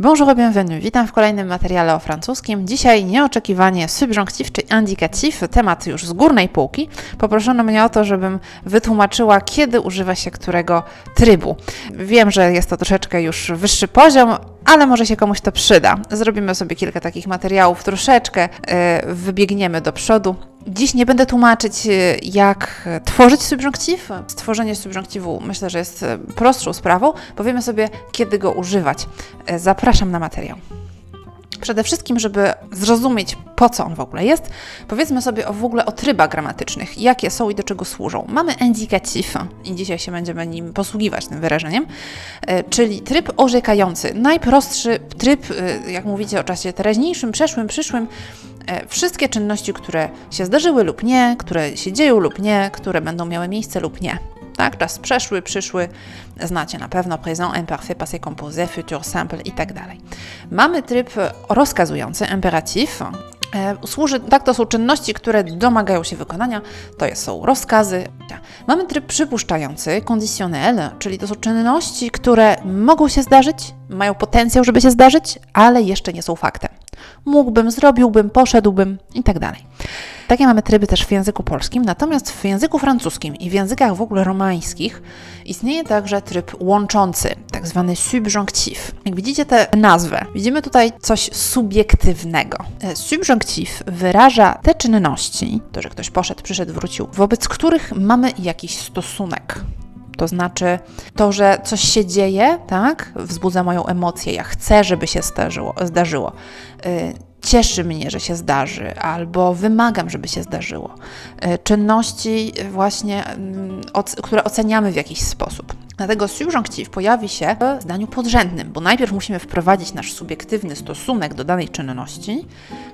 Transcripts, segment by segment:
Bonjour bienvenue, witam w kolejnym materiale o francuskim. Dzisiaj nieoczekiwanie subjonctif czy indicatif, temat już z górnej półki. Poproszono mnie o to, żebym wytłumaczyła, kiedy używa się którego trybu. Wiem, że jest to troszeczkę już wyższy poziom, ale może się komuś to przyda. Zrobimy sobie kilka takich materiałów, troszeczkę yy, wybiegniemy do przodu. Dziś nie będę tłumaczyć, e, jak tworzyć subjonctif. Stworzenie subjonctifu myślę, że jest e, prostszą sprawą. Powiemy sobie, kiedy go używać. E, Zapraszam na materiał. Przede wszystkim, żeby zrozumieć, po co on w ogóle jest, powiedzmy sobie o, w ogóle o trybach gramatycznych, jakie są i do czego służą. Mamy indicatif i dzisiaj się będziemy nim posługiwać, tym wyrażeniem, e, czyli tryb orzekający. Najprostszy tryb, e, jak mówicie o czasie teraźniejszym, przeszłym, przyszłym, e, wszystkie czynności, które się zdarzyły lub nie, które się dzieją lub nie, które będą miały miejsce lub nie. Tak, czas przeszły, przyszły, znacie na pewno présent, imparfait, passé composé, futur simple i tak dalej. Mamy tryb rozkazujący, imperatif. E, Służy, tak, to są czynności, które domagają się wykonania, to są rozkazy. Mamy tryb przypuszczający, conditionnel, czyli to są czynności, które mogą się zdarzyć, mają potencjał, żeby się zdarzyć, ale jeszcze nie są faktem. Mógłbym, zrobiłbym, poszedłbym i tak dalej. Takie mamy tryby też w języku polskim, natomiast w języku francuskim i w językach w ogóle romańskich istnieje także tryb łączący, tak zwany subjonctif. Jak widzicie tę nazwę, widzimy tutaj coś subiektywnego. E, Subjonctif wyraża te czynności, to, że ktoś poszedł, przyszedł, wrócił, wobec których mamy jakiś stosunek. To znaczy to, że coś się dzieje, tak, wzbudza moją emocję, ja chcę, żeby się zdarzyło. zdarzyło. Cieszy mnie, że się zdarzy, albo wymagam, żeby się zdarzyło. Y, Czynności właśnie, mm, które oceniamy w jakiś sposób. Dlatego subjonctif pojawi się w zdaniu podrzędnym, bo najpierw musimy wprowadzić nasz subiektywny stosunek do danej czynności,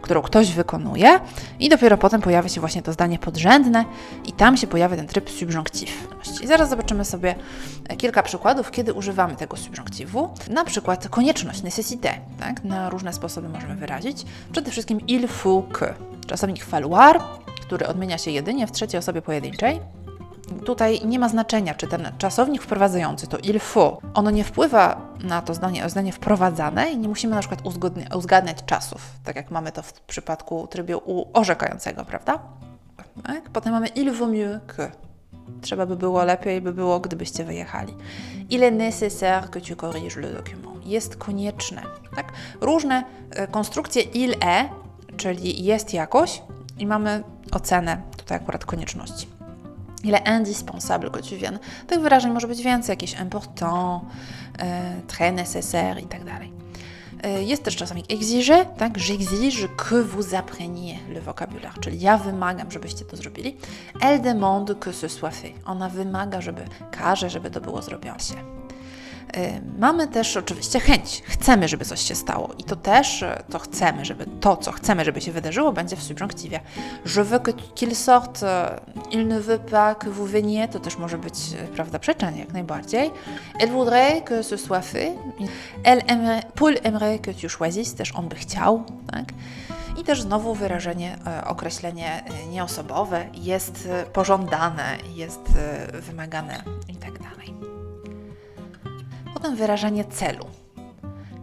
którą ktoś wykonuje, i dopiero potem pojawia się właśnie to zdanie podrzędne, i tam się pojawia ten tryb subjonctif. I zaraz zobaczymy sobie kilka przykładów, kiedy używamy tego subjonctifu. Na przykład konieczność, nécessité, tak? Na różne sposoby możemy wyrazić. Przede wszystkim il faut que. Czasownik falloir, który odmienia się jedynie w trzeciej osobie pojedynczej. Tutaj nie ma znaczenia, czy ten czasownik wprowadzający to il faut, ono nie wpływa na to zdanie, zdanie wprowadzane i nie musimy na przykład uzgadniać czasów, tak jak mamy to w przypadku trybu u orzekającego, prawda? Tak? Potem mamy il vaut mieux que. Trzeba by było lepiej, by było, gdybyście wyjechali. Il est nécessaire que tu corriges le document. Jest konieczne. Tak? Różne e, konstrukcje il est, czyli jest jakoś i mamy ocenę tutaj akurat konieczności. Il est indispensable que tu viennes. Tych wyrażeń może być więcej, jakieś important, e, très nécessaire i tak dalej. E, Jest też czasownik exiger, tak? J'exige que vous appreniez le vocabulaire, czyli ja wymagam, żebyście to zrobili. Elle demande que ce soit fait. Ona wymaga, żeby, każe, żeby to było zrobione. E, Mamy też oczywiście chęć. Chcemy, żeby coś się stało. I to też, e, to chcemy, żeby to, co chcemy, żeby się wydarzyło, będzie w subjonctiwie. Je veux qu'il sorte, e, il ne veut pas que vous veniez, to też może być, prawda, przeczenie jak najbardziej. Elle voudrait que ce soit fait. Elle aimerait, Paul aimerait que tu choisisses, też on by chciał, tak? I też znowu wyrażenie, określenie nieosobowe jest pożądane, jest wymagane i tak dalej. Potem wyrażenie celu.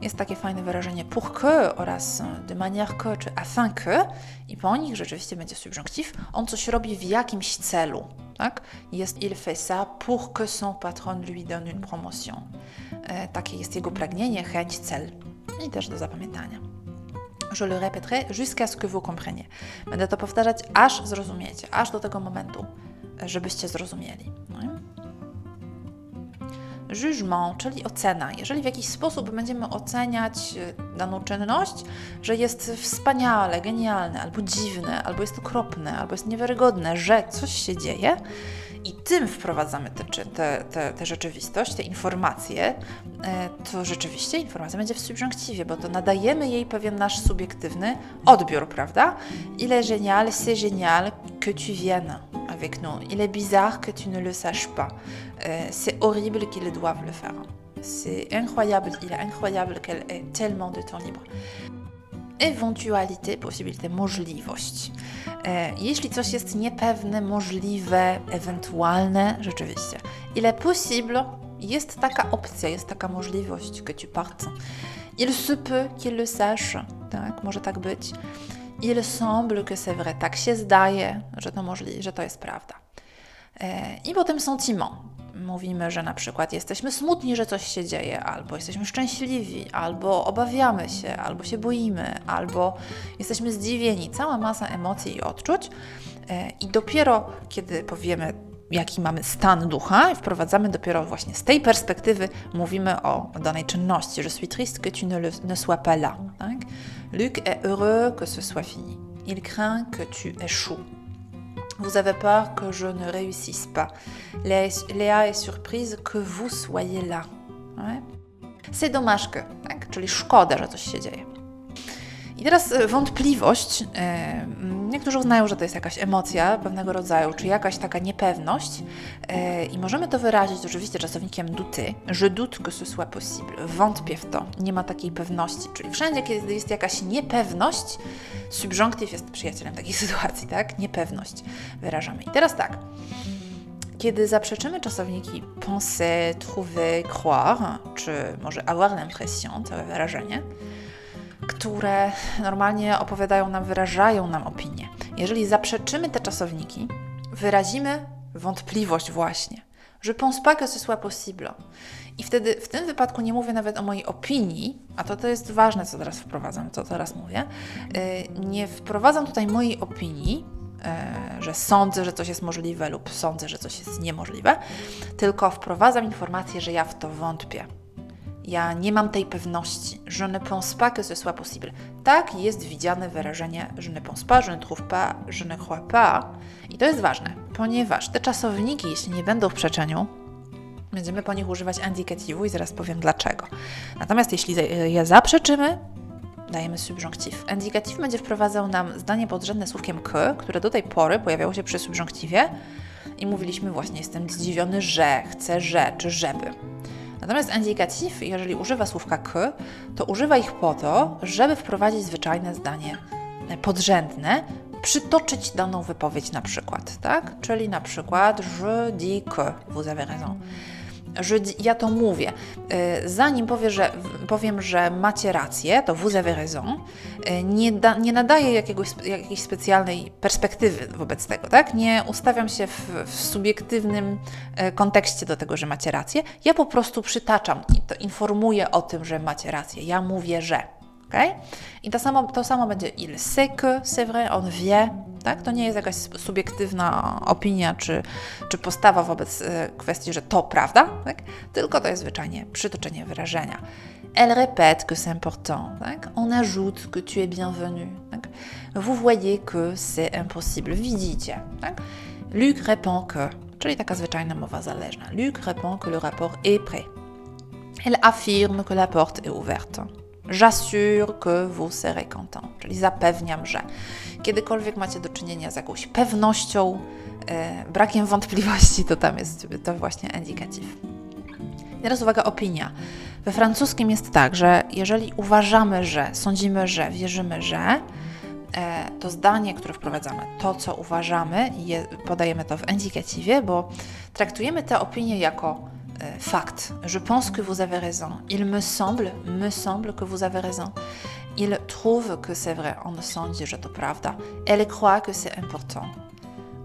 Jest takie fajne wyrażenie pour que oraz de manière que czy afin que i po nich rzeczywiście będzie subjonctif. On coś robi w jakimś celu, tak? Jest il fait ça pour que son patron lui donne une promotion. E, takie jest jego pragnienie, chęć, cel. I też do zapamiętania. Je le répéterai jusqu'à ce que vous compreniez. Będę to powtarzać, aż zrozumiecie, aż do tego momentu, e, żebyście zrozumieli. No. Jugement, czyli ocena. Jeżeli w jakiś sposób będziemy oceniać e, daną czynność, że jest wspaniale, genialne, albo dziwne, albo jest okropne, albo jest niewiarygodne, że coś się dzieje i tym wprowadzamy tę te, te, te, rzeczywistość, te informacje, e, to rzeczywiście informacja będzie w subjonctiwie, bo to nadajemy jej pewien nasz subiektywny odbiór, prawda? Il est génial, c'est génial que tu viennes nous. Il est bizarre que tu ne le saches pas. Euh, c'est horrible qu'ils doivent le faire. C'est incroyable, il est incroyable qu'elle ait tellement de temps libre. Ewentualité, possibilité, możliwość. E, jeśli coś jest niepewne, możliwe. Il est possible, Jest taka opcja, jest taka que tu partes. Il se peut qu'il le sache. Il semble que c'est vrai. Tak się zdaje, że to możliwe, że to jest prawda. E, I potem sentiment. Mówimy, że na przykład jesteśmy smutni, że coś się dzieje, albo jesteśmy szczęśliwi, albo obawiamy się, albo się boimy, albo jesteśmy zdziwieni. Cała masa emocji i odczuć. E, I dopiero kiedy powiemy, jaki mamy stan ducha, wprowadzamy dopiero właśnie z tej perspektywy, mówimy o danej czynności. Je suis triste que tu ne, le, ne sois pas là. Tak? Luc est heureux que ce soit fini. Il craint que tu échoues. Vous avez peur que je ne réussisse pas. Léa est surprise que vous soyez là. C'est dommage que, szkoda, że coś się dzieje. I teraz e, wątpliwość. E, niektórzy uznają, że to jest jakaś emocja pewnego rodzaju, czy jakaś taka niepewność. E, I możemy to wyrazić oczywiście czasownikiem douter. Je doute que ce soit possible. Wątpię w to. Nie ma takiej pewności. Czyli wszędzie, kiedy jest jakaś niepewność, subjunctive jest przyjacielem takiej sytuacji, tak? Niepewność wyrażamy. I teraz tak. Kiedy zaprzeczymy czasowniki penser, trouver, croire, czy może avoir l'impression, całe wyrażenie, które normalnie opowiadają nam, wyrażają nam opinię. Jeżeli zaprzeczymy te czasowniki, wyrazimy wątpliwość właśnie. Je pense pas que ce soit possible. I wtedy w tym wypadku nie mówię nawet o mojej opinii, a to, to jest ważne, co teraz wprowadzam, co teraz mówię. Y, nie wprowadzam tutaj mojej opinii, y, że sądzę, że coś jest możliwe lub sądzę, że coś jest niemożliwe, tylko wprowadzam informację, że ja w to wątpię ja nie mam tej pewności. Je ne pense pas que ce soit possible. Tak jest widziane wyrażenie je ne pense pas, je ne trouve pas, je ne crois pas. I to jest ważne, ponieważ te czasowniki, jeśli nie będą w przeczeniu, będziemy po nich używać indykativu i zaraz powiem dlaczego. Natomiast jeśli je zaprzeczymy, dajemy subjunctif. Indikatyw będzie wprowadzał nam zdanie podrzędne słówkiem k, które do tej pory pojawiało się przy subjunktywie i mówiliśmy właśnie jestem zdziwiony, że, chcę, że, czy żeby. Natomiast indykatyw, jeżeli używa słówka k, to używa ich po to, żeby wprowadzić zwyczajne zdanie podrzędne, przytoczyć daną wypowiedź na przykład, tak? Czyli na przykład je dis que, vous avez raison że ja to mówię. Y, zanim powie, że, powiem, że macie rację, to vous avez raison, y, nie, da, nie nadaję jakiegoś, jakiejś specjalnej perspektywy wobec tego, tak? Nie ustawiam się w, w subiektywnym y, kontekście do tego, że macie rację. Ja po prostu przytaczam i to informuję o tym, że macie rację. Ja mówię, że. Okay? I to samo, to samo będzie il sait que c'est vrai, on wie, tak? To nie jest jakaś subiektywna opinia czy, czy postawa wobec y, kwestii, że to prawda, tak? tylko to jest zwyczajnie przytoczenie wyrażenia. Elle répète que c'est important. Tak? On ajoute que tu es bienvenu. Tak? Vous voyez que c'est impossible. Widzicie. Tak? Luc répond que, czyli taka zwyczajna mowa zależna. Luc répond que le rapport est prêt. Elle affirme que la porte est ouverte. J'assure que vous serez content, czyli zapewniam, że kiedykolwiek macie do czynienia z jakąś pewnością, e, brakiem wątpliwości, to tam jest to właśnie indikatyw. Teraz uwaga, opinia. We francuskim jest tak, że jeżeli uważamy, że, sądzimy, że, wierzymy, że, e, to zdanie, które wprowadzamy, to co uważamy, je, podajemy to w indykatywie, bo traktujemy tę opinię jako euh, fact. Je pense que vous avez raison. Il me semble, me semble que vous avez raison. Il trouve que c'est vrai. On sądzi, że to prawda. Elle croit que c'est important.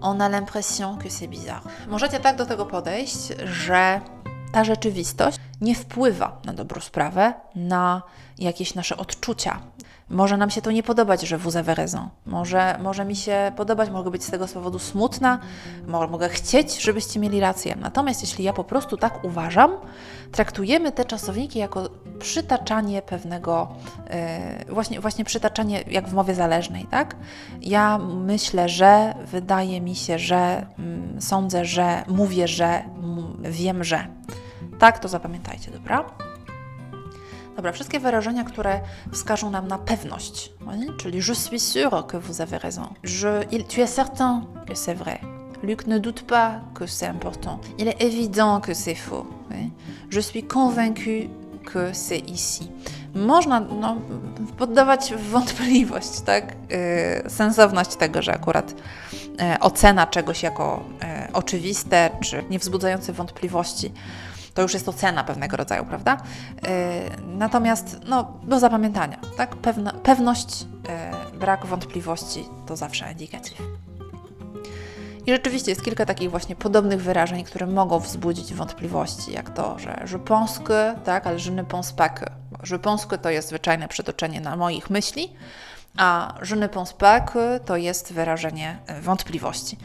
On a l'impression que c'est bizarre. Możecie tak do tego podejść, że ta rzeczywistość nie wpływa na dobrą sprawę, na jakieś nasze odczucia, może nam się to nie podobać, że vous avez raison. Może, może mi się podobać, mogę być z tego powodu smutna, mogę chcieć, żebyście mieli rację. Natomiast jeśli ja po prostu tak uważam, traktujemy te czasowniki jako przytaczanie pewnego, yy, właśnie, właśnie przytaczanie jak w mowie zależnej, tak? Ja myślę, że, wydaje mi się, że, mm, sądzę, że, mówię, że, wiem, że. Tak, to zapamiętajcie, dobra? Dobra, wszystkie wyrażenia, które wskażą nam na pewność, czyli je suis sûr que vous avez raison. Je, il, tu es certain que c'est vrai. Luc ne doute pas que c'est important. Il est évident que c'est faux. Oui? Je suis convaincu que c'est ici. Można no, poddawać wątpliwość, tak? Yy, sensowność tego, że akurat yy, ocena czegoś jako yy, oczywiste czy nie wzbudzające wątpliwości To już jest ocena pewnego rodzaju, prawda? Yy, natomiast no, do zapamiętania, tak? Pewność, yy, brak wątpliwości to zawsze indikatyw. I rzeczywiście jest kilka takich właśnie podobnych wyrażeń, które mogą wzbudzić wątpliwości, jak to, że je pense que, tak, ale je ne pense pas que. Je pense que to jest zwyczajne przetoczenie na moich myśli, a je ne pense pas que to jest wyrażenie e, wątpliwości.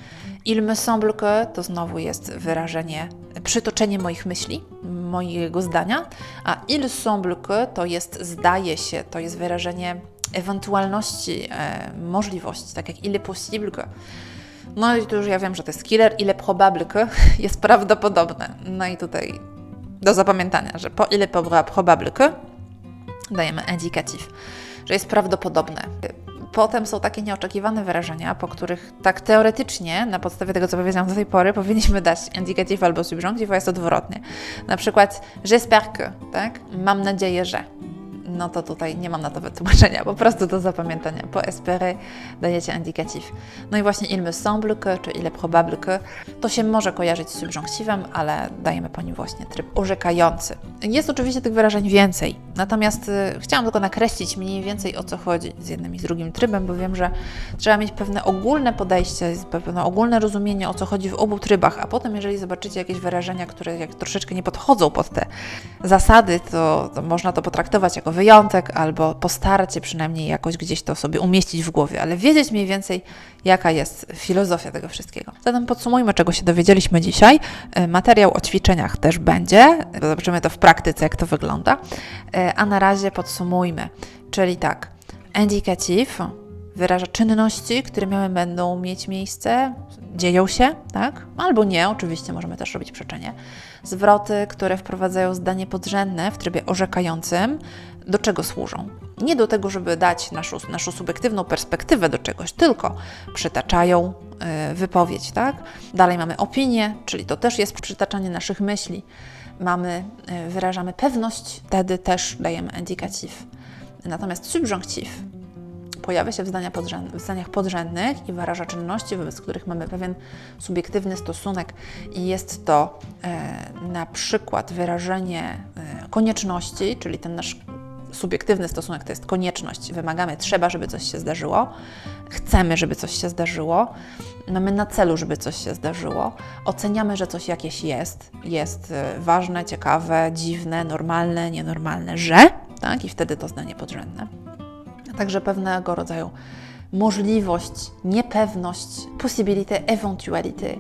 Il me semble que to znowu jest wyrażenie, e, przytoczenie moich myśli, mojego zdania, a il semble que to jest zdaje się, to jest wyrażenie ewentualności, e, możliwości, tak jak il est possible que. No i tu już ja wiem, że to jest killer, ile probable que jest prawdopodobne. No i tutaj do zapamiętania, że po ile probable que dajemy indikatyw, że jest prawdopodobne. Potem są takie nieoczekiwane wyrażenia, po których tak teoretycznie, na podstawie tego, co powiedziałam do tej pory, powinniśmy dać indikatyw albo subjunctive, a jest odwrotnie. Na przykład j'espère que, tak? Mam nadzieję, że no to tutaj nie mam na to wytłumaczenia, po prostu do zapamiętania. Po espérer dajecie indikatyw. No i właśnie il me semble que, czy il est probable que, to się może kojarzyć z subjunctivem, ale dajemy po nim właśnie tryb orzekający. Jest oczywiście tych wyrażeń więcej, natomiast y, chciałam tylko nakreślić mniej więcej o co chodzi z jednym i z drugim trybem, bo wiem, że trzeba mieć pewne ogólne podejście, pewne ogólne rozumienie o co chodzi w obu trybach, a potem jeżeli zobaczycie jakieś wyrażenia, które jak troszeczkę nie podchodzą pod te zasady, to, to można to potraktować jako wyjątek, albo postarać się przynajmniej jakoś gdzieś to sobie umieścić w głowie, ale wiedzieć mniej więcej, jaka jest filozofia tego wszystkiego. Zatem podsumujmy, czego się dowiedzieliśmy dzisiaj. E, Materiał o ćwiczeniach też będzie. Zobaczymy to w praktyce, jak to wygląda. E, A na razie podsumujmy. Czyli tak, indikatyw wyraża czynności, które miały będą mieć miejsce, dzieją się, tak? Albo nie, oczywiście możemy też robić przeczenie. Zwroty, które wprowadzają zdanie podrzędne w trybie orzekającym, do czego służą? Nie do tego, żeby dać naszą, naszą subiektywną perspektywę do czegoś, tylko przytaczają y, wypowiedź, tak? Dalej mamy opinię, czyli to też jest przytaczanie naszych myśli. Mamy, y, wyrażamy pewność, wtedy też dajemy indikatyw. Natomiast subjunctive pojawia się w, zdania w zdaniach podrzędnych i wyraża czynności, wobec których mamy pewien subiektywny stosunek i jest to e, na przykład wyrażenie e, konieczności, czyli ten nasz subiektywny stosunek to jest konieczność. Wymagamy, trzeba, żeby coś się zdarzyło, chcemy, żeby coś się zdarzyło, mamy na celu, żeby coś się zdarzyło, oceniamy, że coś jakieś jest, jest e, ważne, ciekawe, dziwne, normalne, nienormalne, że, tak, i wtedy to zdanie podrzędne. Także pewnego rodzaju możliwość, niepewność, possibilité, ewentualité.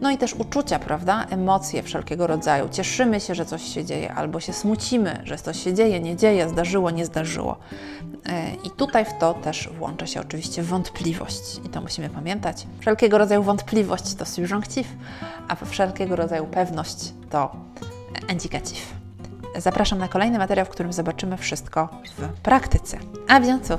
No i też uczucia, prawda? Emocje wszelkiego rodzaju. Cieszymy się, że coś się dzieje, albo się smucimy, że coś się dzieje, nie dzieje, zdarzyło, nie zdarzyło. E, I tutaj w to też włącza się oczywiście wątpliwość. I to musimy pamiętać. Wszelkiego rodzaju wątpliwość to subjunctive, a wszelkiego rodzaju pewność to indikatyw. Zapraszam na kolejny materiał, w którym zobaczymy wszystko w praktyce. A bientôt!